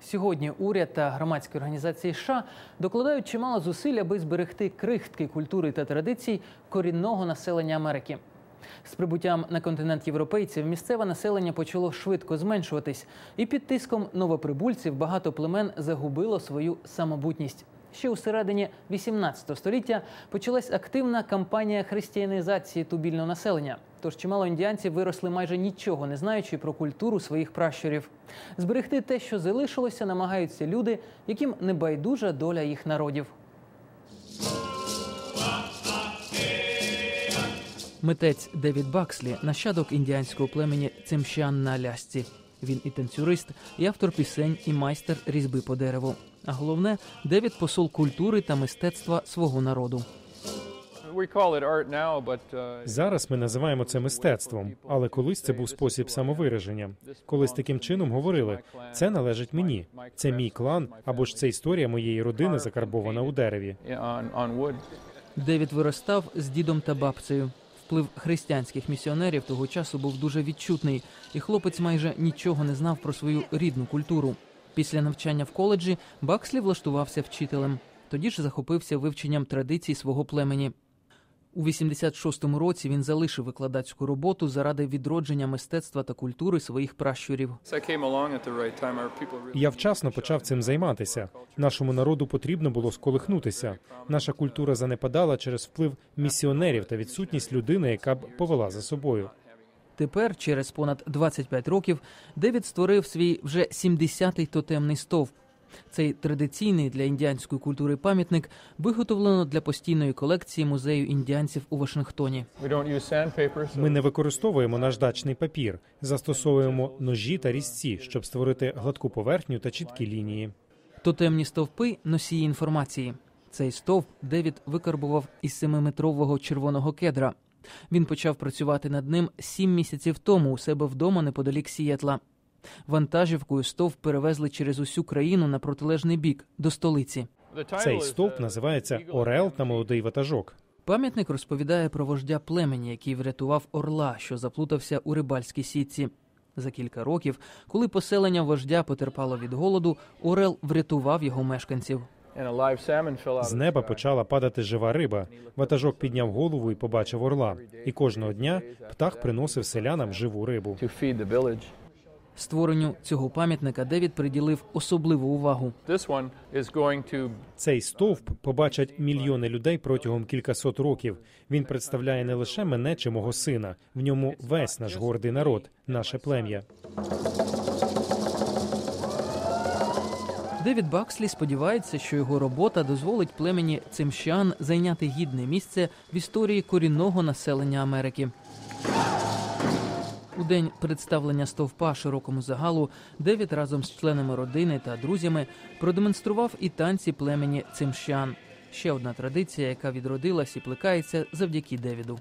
Сьогодні уряд та громадські організації США докладають чимало зусиль, аби зберегти крихтки культури та традицій корінного населення Америки. З прибуттям на континент європейців місцеве населення почало швидко зменшуватись, і під тиском новоприбульців багато племен загубило свою самобутність. Ще у середині 18 століття почалась активна кампанія християнізації тубільного населення. Тож чимало індіанців виросли майже нічого не знаючи про культуру своїх пращурів. Зберегти те, що залишилося, намагаються люди, яким не байдужа доля їх народів. Митець Девід Бакслі нащадок індіанського племені Цимщан на Алясці. Він і танцюрист, і автор пісень, і майстер різьби по дереву. А головне, Девід посол культури та мистецтва свого народу. Зараз ми називаємо це мистецтвом, але колись це був спосіб самовираження. Колись таким чином говорили: це належить мені, це мій клан, або ж це історія моєї родини, закарбована у дереві. Девід виростав з дідом та бабцею. Вплив християнських місіонерів того часу був дуже відчутний, і хлопець майже нічого не знав про свою рідну культуру. Після навчання в коледжі Бакслі влаштувався вчителем. Тоді ж захопився вивченням традицій свого племені. У 86-му році він залишив викладацьку роботу заради відродження мистецтва та культури своїх пращурів. Я вчасно почав цим займатися. Нашому народу потрібно було сколихнутися. Наша культура занепадала через вплив місіонерів та відсутність людини, яка б повела за собою. Тепер, через понад 25 років, Девід створив свій вже 70-й тотемний стовп. Цей традиційний для індіанської культури пам'ятник виготовлено для постійної колекції музею індіанців у Вашингтоні. Ми не використовуємо наждачний папір, застосовуємо ножі та різці, щоб створити гладку поверхню та чіткі лінії. Тотемні стовпи носії інформації. Цей стовп Девід викарбував із семиметрового червоного кедра. Він почав працювати над ним сім місяців тому у себе вдома неподалік Сієтла. Вантажівкою стовп перевезли через усю країну на протилежний бік до столиці. Цей стовп називається Орел та молодий ватажок. Пам'ятник розповідає про вождя племені, який врятував орла, що заплутався у рибальській сітці. За кілька років, коли поселення вождя потерпало від голоду, Орел врятував його мешканців. З неба почала падати жива риба. Ватажок підняв голову і побачив орла. І кожного дня птах приносив селянам живу рибу. Створенню цього пам'ятника Девід приділив особливу увагу. Цей стовп побачать мільйони людей протягом кількасот років. Він представляє не лише мене чи мого сина. В ньому весь наш гордий народ, наше плем'я. Девід Бакслі сподівається, що його робота дозволить племені цимщан зайняти гідне місце в історії корінного населення Америки. У день представлення стовпа широкому загалу Девід разом з членами родини та друзями продемонстрував і танці племені цимщан. Ще одна традиція, яка відродилась і плекається завдяки Девіду.